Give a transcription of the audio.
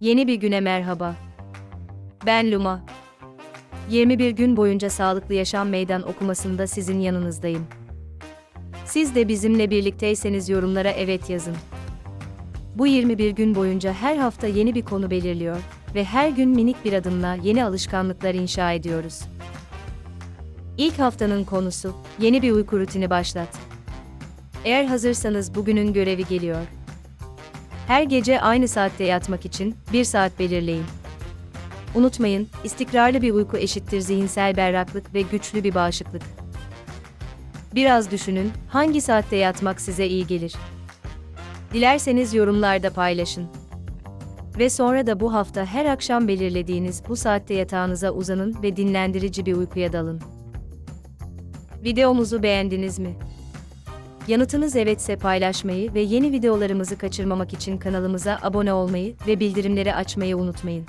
Yeni bir güne merhaba. Ben Luma. 21 gün boyunca sağlıklı yaşam meydan okumasında sizin yanınızdayım. Siz de bizimle birlikteyseniz yorumlara evet yazın. Bu 21 gün boyunca her hafta yeni bir konu belirliyor ve her gün minik bir adımla yeni alışkanlıklar inşa ediyoruz. İlk haftanın konusu, yeni bir uyku rutini başlat. Eğer hazırsanız bugünün görevi geliyor. Her gece aynı saatte yatmak için bir saat belirleyin. Unutmayın, istikrarlı bir uyku eşittir zihinsel berraklık ve güçlü bir bağışıklık. Biraz düşünün, hangi saatte yatmak size iyi gelir? Dilerseniz yorumlarda paylaşın. Ve sonra da bu hafta her akşam belirlediğiniz bu saatte yatağınıza uzanın ve dinlendirici bir uykuya dalın. Videomuzu beğendiniz mi? Yanıtınız evetse paylaşmayı ve yeni videolarımızı kaçırmamak için kanalımıza abone olmayı ve bildirimleri açmayı unutmayın.